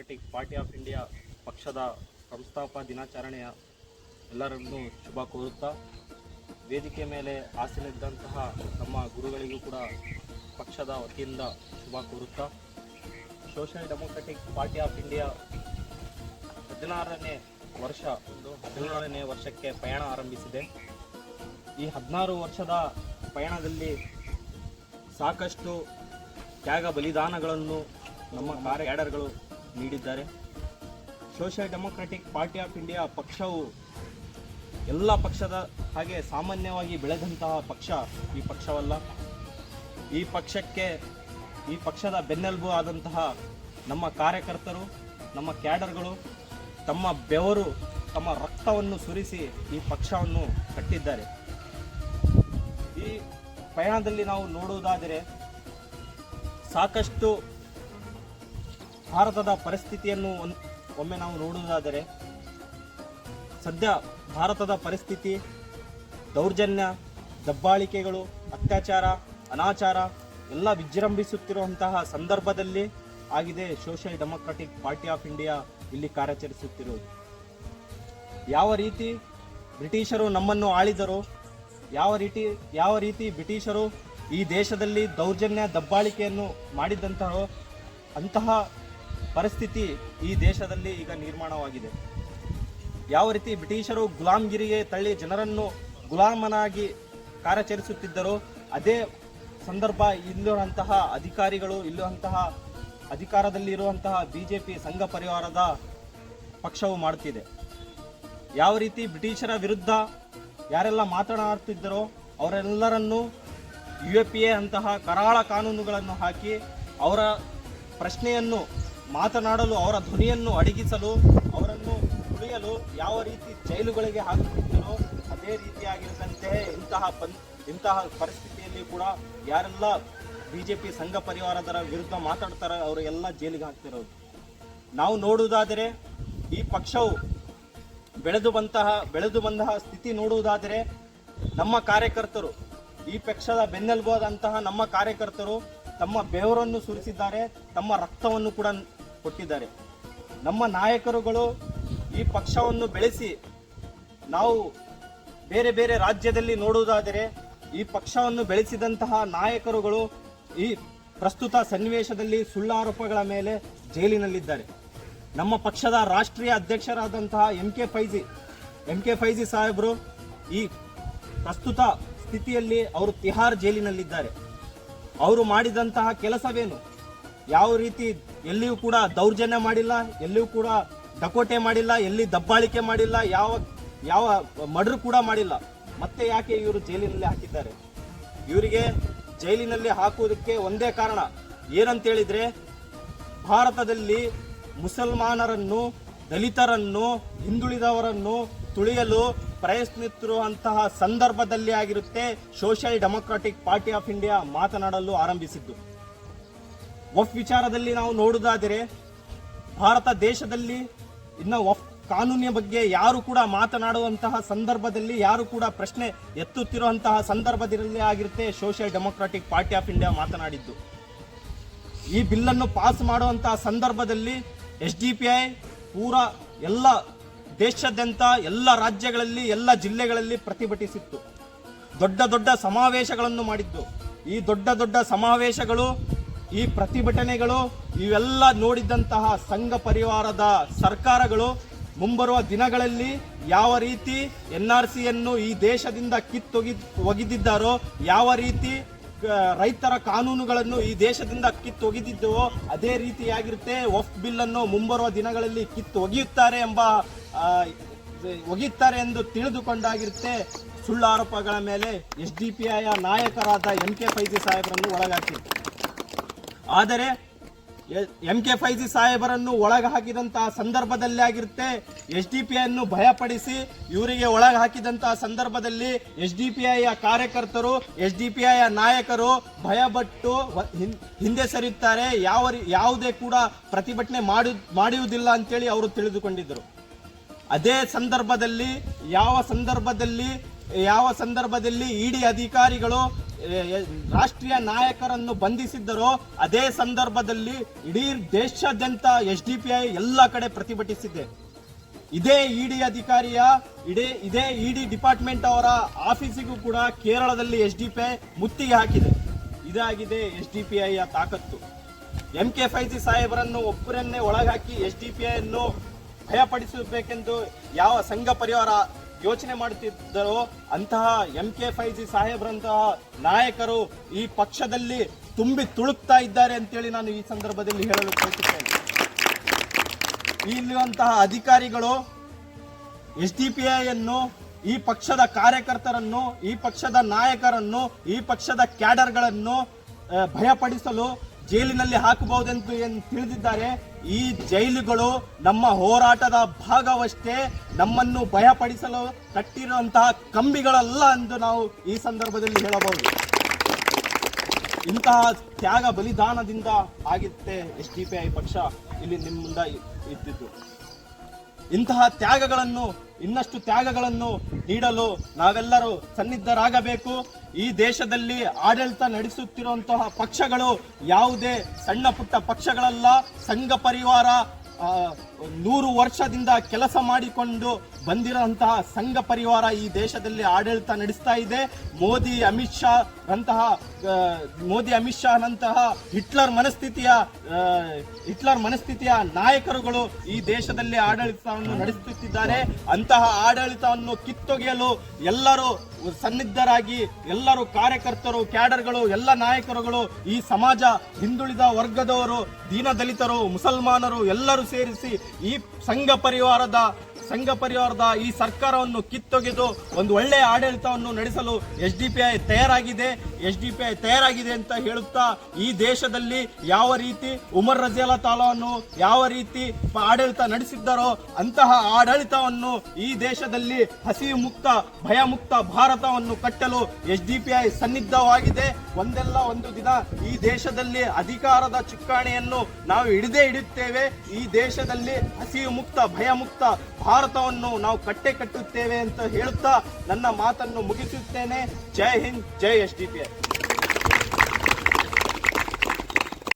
Democratic party of India ಪಕ್ಷದ ಸಂಸ್ಥಾಪ ದಿನಾಚರಣೆಯ ಎಲ್ಲರನ್ನೂ ಶುಭ ಕೋರುತ್ತಾ, ವೇದಿಕೆ ಮೇಲೆ ಆಸೀನಿದ್ದಂತಹ ನಮ್ಮ ಗುರುಗಳಿಗೂ ಕೂಡ ಪಕ್ಷದ ವತಿಯಿಂದ ಶುಭ ಕೋರುತ್ತಾ social democratic party of India ಹದಿನಾರನೇ ವರ್ಷ ಒಂದು ಹದಿನಾರನೇ ವರ್ಷಕ್ಕೆ ಪಯಣ ಆರಂಭಿಸಿದೆ. ಈ ಹದಿನಾರು ವರ್ಷದ ಪಯಣದಲ್ಲಿ ಸಾಕಷ್ಟು ತ್ಯಾಗ ಬಲಿದಾನಗಳನ್ನು ನಮ್ಮ ಕಾರ್ಯ ಕ್ಯಾಡರ್ಗಳು ನೀಡಿದ್ದಾರೆ. Social democratic party of India ಪಕ್ಷವು ಎಲ್ಲ ಪಕ್ಷದ ಹಾಗೆ ಸಾಮಾನ್ಯವಾಗಿ ಬೆಳೆದಂತಹ ಪಕ್ಷ ಈ ಪಕ್ಷವಲ್ಲ. ಈ ಪಕ್ಷಕ್ಕೆ, ಈ ಪಕ್ಷದ ಬೆನ್ನೆಲುಬು ಆದಂತಹ ನಮ್ಮ ಕಾರ್ಯಕರ್ತರು, ನಮ್ಮ ಕ್ಯಾಡರ್ಗಳು, ತಮ್ಮ ಬೆವರು, ತಮ್ಮ ರಕ್ತವನ್ನು ಸುರಿಸಿ ಈ ಪಕ್ಷವನ್ನು ಕಟ್ಟಿದ್ದಾರೆ. ಈ ಪಯಣದಲ್ಲಿ ನಾವು ನೋಡುವುದಾದರೆ ಸಾಕಷ್ಟು ಭಾರತದ ಪರಿಸ್ಥಿತಿಯನ್ನು ಒಮ್ಮೆ ನಾವು ನೋಡುವುದಾದರೆ, ಸದ್ಯ ಭಾರತದ ಪರಿಸ್ಥಿತಿ, ದೌರ್ಜನ್ಯ, ದಬ್ಬಾಳಿಕೆಗಳು, ಅತ್ಯಾಚಾರ, ಅನಾಚಾರ ಎಲ್ಲ ವಿಜೃಂಭಿಸುತ್ತಿರುವಂತಹ ಸಂದರ್ಭದಲ್ಲಿ ಆಗಿದೆ social democratic party of India ಇಲ್ಲಿ ಕಾರ್ಯಾಚರಿಸುತ್ತಿರುವುದು. ಯಾವ ರೀತಿ ಬ್ರಿಟಿಷರು ನಮ್ಮನ್ನು ಆಳಿದರು, ಯಾವ ರೀತಿ ಯಾವ ರೀತಿ ಬ್ರಿಟಿಷರು ಈ ದೇಶದಲ್ಲಿ ದೌರ್ಜನ್ಯ, ದಬ್ಬಾಳಿಕೆಯನ್ನು ಮಾಡಿದಂತಹ, ಅಂತಹ ಪರಿಸ್ಥಿತಿ ಈ ದೇಶದಲ್ಲಿ ಈಗ ನಿರ್ಮಾಣವಾಗಿದೆ. ಯಾವ ರೀತಿ ಬ್ರಿಟಿಷರು ಗುಲಾಮ್ಗಿರಿಗೆ ತಳ್ಳಿ ಜನರನ್ನು ಗುಲಾಮನಾಗಿ ಕಾರ್ಯಾಚರಿಸುತ್ತಿದ್ದರೋ, ಅದೇ ಸಂದರ್ಭ ಇಲ್ಲಿರುವಂತಹ ಅಧಿಕಾರಿಗಳು, ಇಲ್ಲಿರುವಂತಹ ಅಧಿಕಾರದಲ್ಲಿರುವಂತಹ ಪಿ ಸಂಘ ಪರಿವಾರದ ಪಕ್ಷವು ಮಾಡುತ್ತಿದೆ. ಯಾವ ರೀತಿ ಬ್ರಿಟಿಷರ ವಿರುದ್ಧ ಯಾರೆಲ್ಲ ಮಾತನಾಡುತ್ತಿದ್ದರೋ, ಅವರೆಲ್ಲರನ್ನು ಯು ಎ ಪಿ ಎ ಅಂತಹ ಕರಾಳ ಕಾನೂನುಗಳನ್ನು ಹಾಕಿ ಅವರ ಪ್ರಶ್ನೆಯನ್ನು ಮಾತನಾಡಲು, ಅವರ ಧ್ವನಿಯನ್ನು ಅಡಗಿಸಲು, ಅವರನ್ನು ತುಳಿಯಲು ಯಾವ ರೀತಿ ಜೈಲುಗಳಿಗೆ ಹಾಕುತ್ತಿದ್ದರೋ ಅದೇ ರೀತಿಯಾಗಿರುವಂತೆ ಇಂತಹ ಪನ್, ಇಂತಹ ಪರಿಸ್ಥಿತಿಯಲ್ಲಿ ಕೂಡ ಯಾರೆಲ್ಲ ಬಿಜೆಪಿ ಸಂಘ ಪರಿವಾರದರ ವಿರುದ್ಧ ಮಾತಾಡ್ತಾರೆ ಅವರಿಗೆಲ್ಲ ಜೈಲಿಗೆ ಹಾಕ್ತಿರೋದು. ನಾವು ನೋಡುವುದಾದರೆ ಈ ಪಕ್ಷವು ಬೆಳೆದು ಬಂತಹ ಬೆಳೆದು ಬಂತಹ ಸ್ಥಿತಿ ನೋಡುವುದಾದರೆ ನಮ್ಮ ಕಾರ್ಯಕರ್ತರು, ಈ ಪಕ್ಷದ ಬೆನ್ನೆಲುಬಾದಂತಹ ನಮ್ಮ ಕಾರ್ಯಕರ್ತರು ತಮ್ಮ ಬೆವರನ್ನು ಸುರಿಸಿದ್ದಾರೆ, ತಮ್ಮ ರಕ್ತವನ್ನು ಕೂಡ ಕೊಟ್ಟಿದ್ದಾರೆ. ನಮ್ಮ ನಾಯಕರುಗಳು ಈ ಪಕ್ಷವನ್ನು ಬೆಳೆಸಿ ನಾವು ಬೇರೆ ಬೇರೆ ರಾಜ್ಯದಲ್ಲಿ ನೋಡುವುದಾದರೆ ಈ ಪಕ್ಷವನ್ನು ಬೆಳೆಸಿದಂತಹ ನಾಯಕರುಗಳು ಈ ಪ್ರಸ್ತುತ ಸನ್ನಿವೇಶದಲ್ಲಿ ಸುಳ್ಳಾರೋಪಗಳ ಮೇಲೆ ಜೈಲಿನಲ್ಲಿದ್ದಾರೆ. ನಮ್ಮ ಪಕ್ಷದ ರಾಷ್ಟ್ರೀಯ ಅಧ್ಯಕ್ಷರಾದಂತಹ M K Faizi, M K Faizi ಸಾಹೇಬರು ಈ ಪ್ರಸ್ತುತ ಸ್ಥಿತಿಯಲ್ಲಿ ಅವರು ತಿಹಾರ್ ಜೈಲಿನಲ್ಲಿದ್ದಾರೆ. ಅವರು ಮಾಡಿದಂತಹ ಕೆಲಸವೇನು? ಯಾವ ರೀತಿ ಎಲ್ಲಿಯೂ ಕೂಡ ದೌರ್ಜನ್ಯ ಮಾಡಿಲ್ಲ, ಎಲ್ಲಿಯೂ ಕೂಡ ಡಕೋಟೆ ಮಾಡಿಲ್ಲ, ಎಲ್ಲಿ ದಬ್ಬಾಳಿಕೆ ಮಾಡಿಲ್ಲ, ಯಾವ ಯಾವ ಮರ್ಡರ್ ಕೂಡ ಮಾಡಿಲ್ಲ. ಮತ್ತೆ ಯಾಕೆ ಇವರು ಜೈಲಿನಲ್ಲಿ ಹಾಕಿದ್ದಾರೆ? ಇವರಿಗೆ ಜೈಲಿನಲ್ಲಿ ಹಾಕುವುದಕ್ಕೆ ಒಂದೇ ಕಾರಣ. ಏನಂತ ಹೇಳಿದ್ರೆ ಭಾರತದಲ್ಲಿ ಮುಸಲ್ಮಾನರನ್ನು, ದಲಿತರನ್ನು, ಹಿಂದುಳಿದವರನ್ನು ತುಳಿಯಲು ಪ್ರಯತ್ನಿಸುತ್ತಿರುವಂತಹ ಸಂದರ್ಭದಲ್ಲಿ ಆಗಿರುತ್ತೆ social democratic party of India ಮಾತನಾಡಲು ಆರಂಭಿಸಿದ್ದು. ವಫ್ ವಿಚಾರದಲ್ಲಿ ನಾವು ನೋಡುವುದಾದರೆ, ಭಾರತ ದೇಶದಲ್ಲಿ ಇನ್ನು ಒಫ್ ಕಾನೂನಿನ ಬಗ್ಗೆ ಯಾರು ಕೂಡ ಮಾತನಾಡುವಂತಹ ಸಂದರ್ಭದಲ್ಲಿ, ಯಾರು ಕೂಡ ಪ್ರಶ್ನೆ ಎತ್ತುತ್ತಿರುವಂತಹ ಸಂದರ್ಭದಲ್ಲಿ ಆಗಿರುತ್ತೆ social democratic party of India ಮಾತನಾಡಿದ್ದು. ಈ ಬಿಲ್ಲನ್ನು ಪಾಸ್ ಮಾಡುವಂತಹ ಸಂದರ್ಭದಲ್ಲಿ ಎಸ್ ಡಿ ಪಿ ಐ ಪೂರ ಎಲ್ಲ ದೇಶಾದ್ಯಂತ ಎಲ್ಲ ರಾಜ್ಯಗಳಲ್ಲಿ, ಎಲ್ಲ ಜಿಲ್ಲೆಗಳಲ್ಲಿ ಪ್ರತಿಭಟಿಸಿತ್ತು. ದೊಡ್ಡ ದೊಡ್ಡ ಸಮಾವೇಶಗಳನ್ನು ಮಾಡಿದ್ದು. ಈ ದೊಡ್ಡ ದೊಡ್ಡ ಸಮಾವೇಶಗಳು ಈ ಪ್ರತಿಭಟನೆಗಳು ಇವೆಲ್ಲ ನೋಡಿದಂತಹ ಸಂಘ ಪರಿವಾರದ ಸರ್ಕಾರಗಳು ಮುಂಬರುವ ದಿನಗಳಲ್ಲಿ ಯಾವ ರೀತಿ ಎನ್ ಆರ್ ಸಿಯನ್ನು ಈ ದೇಶದಿಂದ ಕಿತ್ತೊಗಿ, ಒಗೆದಿದ್ದಾರೋ, ಯಾವ ರೀತಿ ರೈತರ ಕಾನೂನುಗಳನ್ನು ಈ ದೇಶದಿಂದ ಕಿತ್ತು ಒಗೆದಿದ್ದವೋ ಅದೇ ರೀತಿಯಾಗಿರುತ್ತೆ ವಫ್ ಬಿಲ್ ಅನ್ನು ಮುಂಬರುವ ದಿನಗಳಲ್ಲಿ ಕಿತ್ತು ಒಗೆಯುತ್ತಾರೆ ಎಂಬ ಒಗೆಯುತ್ತಾರೆ ಎಂದು ತಿಳಿದುಕೊಂಡಾಗಿರುತ್ತೆ ಸುಳ್ಳು ಆರೋಪಗಳ ಮೇಲೆ ಎಸ್ ಡಿ ಪಿ ಐಯ ನಾಯಕರಾದ ಎಂ ಕೆ ಫೈಜಿ ಸಾಹೇಬರನ್ನು ಒಳಗಾಕಿ. ಆದರೆ ಎಂ ಕೆ ಫೈಜಿ ಸಾಹೇಬರನ್ನು ಒಳಗೆ ಹಾಕಿದಂತಹ ಸಂದರ್ಭದಲ್ಲಿ ಆಗಿರುತ್ತೆ. ಎಸ್ ಡಿ ಪಿ ಅನ್ನು ಭಯಪಡಿಸಿ ಇವರಿಗೆ ಒಳಗೆ ಹಾಕಿದಂತಹ ಸಂದರ್ಭದಲ್ಲಿ ಎಸ್ ಡಿ ಪಿ ಐಯ ಕಾರ್ಯಕರ್ತರು, ಎಸ್ ಡಿ ಪಿ ಐಯ ನಾಯಕರು ಭಯಪಟ್ಟು ಹಿಂದೆ ಸರಿಯುತ್ತಾರೆ. ಯಾವ ಯಾವುದೇ ಕೂಡ ಪ್ರತಿಭಟನೆ ಮಾಡಿ ಮಾಡುವುದಿಲ್ಲ ಅಂತೇಳಿ ಅವರು ತಿಳಿದುಕೊಂಡಿದ್ದರು. ಅದೇ ಸಂದರ್ಭದಲ್ಲಿ ಯಾವ ಸಂದರ್ಭದಲ್ಲಿ ಯಾವ ಸಂದರ್ಭದಲ್ಲಿ ಇಡಿ ಅಧಿಕಾರಿಗಳು ರಾಷ್ಟ್ರೀಯ ನಾಯಕರನ್ನು ಬಂಧಿಸಿದ್ದರೋ ಅದೇ ಸಂದರ್ಭದಲ್ಲಿ ಇಡೀ ದೇಶಾದ್ಯಂತ ಎಸ್ ಡಿ ಪಿ ಐ ಎಲ್ಲ ಕಡೆ ಪ್ರತಿಭಟಿಸಿದೆ. ಇದೇ ಇಡಿ ಅಧಿಕಾರಿಯ, ಇಡೀ, ಇದೇ ಇಡಿ ಡಿಪಾರ್ಟ್ಮೆಂಟ್ ಅವರ ಆಫೀಸಿಗೂ ಕೂಡ ಕೇರಳದಲ್ಲಿ ಎಸ್ ಡಿ ಪಿ ಐ ಮುತ್ತಿಗೆ ಹಾಕಿದೆ. ಇದಾಗಿದೆ ಎಸ್ ಡಿ ಪಿ ಐಯ ತಾಕತ್ತು. ಎಂ ಕೆ ಫೈಜಿ ಸಾಹೇಬರನ್ನು ಒಬ್ಬರನ್ನೇ ಒಳಗಾಕಿ ಎಸ್ ಡಿ ಪಿ ಐ ಅನ್ನು ಭಯಪಡಿಸಬೇಕೆಂದು ಯಾವ ಸಂಘ ಪರಿವಾರ ಯೋಚನೆ ಮಾಡುತ್ತಿದ್ದರು ಅಂತಹ ಎಂ ಕೆ ಫೈಜಿ ಸಾಹೇಬ್ರಂತಹ ನಾಯಕರು ಈ ಪಕ್ಷದಲ್ಲಿ ತುಂಬಿ ತುಳುಕ್ತಾ ಇದ್ದಾರೆ ಅಂತೇಳಿ ನಾನು ಈ ಸಂದರ್ಭದಲ್ಲಿ ಹೇಳಲು ಬಯಸುತ್ತೇನೆ. ಇಲ್ಲಿರುವಂತಹ ಅಧಿಕಾರಿಗಳು ಎಸ್ ಡಿ ಪಿ ಐಯನ್ನು ಈ ಪಕ್ಷದ ಕಾರ್ಯಕರ್ತರನ್ನು, ಈ ಪಕ್ಷದ ನಾಯಕರನ್ನು, ಈ ಪಕ್ಷದ ಕ್ಯಾಡರ್ಗಳನ್ನು ಭಯಪಡಿಸಲು ಜೈಲಿನಲ್ಲಿ ಹಾಕಬಹುದೆಂದು ಏನು ತಿಳಿದಿದ್ದಾರೆ? ಈ ಜೈಲುಗಳು ನಮ್ಮ ಹೋರಾಟದ ಭಾಗವಷ್ಟೇ ನಮ್ಮನ್ನು ಭಯಪಡಿಸಲು ಕಟ್ಟಿರುವಂತಹ ಕಂಬಿಗಳಲ್ಲ ಎಂದು ನಾವು ಈ ಸಂದರ್ಭದಲ್ಲಿ ಹೇಳಬಹುದು. ಇಂತಹ ತ್ಯಾಗ ಬಲಿದಾನದಿಂದ ಆಗಿತ್ತೆ ಎಸ್ ಡಿ ಪಿ ಐ ಪಕ್ಷ ಇಲ್ಲಿ ನಿಮ್ಮಿಂದ ಇದ್ದಿದ್ದು. ಇಂತಹ ತ್ಯಾಗಗಳನ್ನು ಇನ್ನಷ್ಟು ತ್ಯಾಗಗಳನ್ನು ನೀಡಲು ನಾವೆಲ್ಲರೂ ಸನ್ನಿದ್ಧರಾಗಬೇಕು. ಈ ದೇಶದಲ್ಲಿ ಆಡಳಿತ ನಡೆಸುತ್ತಿರುವಂತಹ ಪಕ್ಷಗಳು ಯಾವುದೇ ಸಣ್ಣ ಪುಟ್ಟ ಪಕ್ಷಗಳಲ್ಲ. ಸಂಘ ಪರಿವಾರ ನೂರು ವರ್ಷದಿಂದ ಕೆಲಸ ಮಾಡಿಕೊಂಡು ಬಂದಿರುವಂತಹ ಸಂಘ ಪರಿವಾರ ಈ ದೇಶದಲ್ಲಿ ಆಡಳಿತ ನಡೆಸ್ತಾ ಇದೆ. ಮೋದಿ, ಅಮಿತ್ ಶಾ ರಂತಹ ಮೋದಿ, ಅಮಿತ್ ಶಾ ನಂತಹ ಹಿಟ್ಲರ್ ಮನಸ್ಥಿತಿಯ ಹಿಟ್ಲರ್ ಮನಸ್ಥಿತಿಯ ನಾಯಕರುಗಳು ಈ ದೇಶದಲ್ಲಿ ಆಡಳಿತವನ್ನು ನಡೆಸುತ್ತಿದ್ದಾರೆ. ಅಂತಹ ಆಡಳಿತವನ್ನು ಕಿತ್ತೊಗೆಯಲು ಎಲ್ಲರೂ ಸನ್ನಿದ್ಧರಾಗಿ, ಎಲ್ಲರೂ ಕಾರ್ಯಕರ್ತರು, ಕ್ಯಾಡರ್ಗಳು, ಎಲ್ಲ ನಾಯಕರುಗಳು, ಈ ಸಮಾಜ ಹಿಂದುಳಿದ ವರ್ಗದವರು, ದೀನದಲಿತರು, ಮುಸಲ್ಮಾನರು ಎಲ್ಲರೂ ಸೇರಿಸಿ ಈ ಸಂಘ ಪರಿವಾರದ ಸಂಘ ಪರಿವಾರದ ಈ ಸರ್ಕಾರವನ್ನು ಕಿತ್ತೊಗೆದು ಒಂದು ಒಳ್ಳೆಯ ಆಡಳಿತವನ್ನು ನಡೆಸಲು ಎಸ್ ಡಿ ಪಿ ತಯಾರಾಗಿದೆ. ಎಸ್ ಡಿ ಪಿ ಐ ತಯಾರಾಗಿದೆ ಅಂತ ಹೇಳುತ್ತಾ ಈ ದೇಶದಲ್ಲಿ ಯಾವ ರೀತಿ ಉಮರ್ ರಜೇಲಾ ತಾಲವನ್ನು ಯಾವ ರೀತಿ ಆಡಳಿತ ನಡೆಸಿದ್ದಾರೋ ಅಂತಹ ಆಡಳಿತವನ್ನು ಈ ದೇಶದಲ್ಲಿ ಹಸಿವು ಮುಕ್ತ ಭಯಮುಕ್ತ ಭಾರತವನ್ನು ಕಟ್ಟಲು ಎಸ್ ಡಿ ಪಿ ಐ ಸನ್ನಿದ್ಧವಾಗಿದೆ ಒಂದೆಲ್ಲ ಒಂದು ದಿನ ಈ ದೇಶದಲ್ಲಿ ಅಧಿಕಾರದ ಚುಕ್ಕಾಣಿಯನ್ನು ನಾವು ಹಿಡಿದೇ ಹಿಡಿಯುತ್ತೇವೆ. ಈ ದೇಶದಲ್ಲಿ ಹಸಿವು ಮುಕ್ತ, ಭಯ ಮುಕ್ತ ಭಾರತವನ್ನು ನಾವು ಕಟ್ಟೆ ಕಟ್ಟುತ್ತೇವೆ ಅಂತ ಹೇಳುತ್ತಾ ನನ್ನ ಮಾತನ್ನು ಮುಗಿಸುತ್ತೇನೆ. ಜೈ ಹಿಂದ್, ಜೈ ಎಸ್ ಡಿ ಪಿ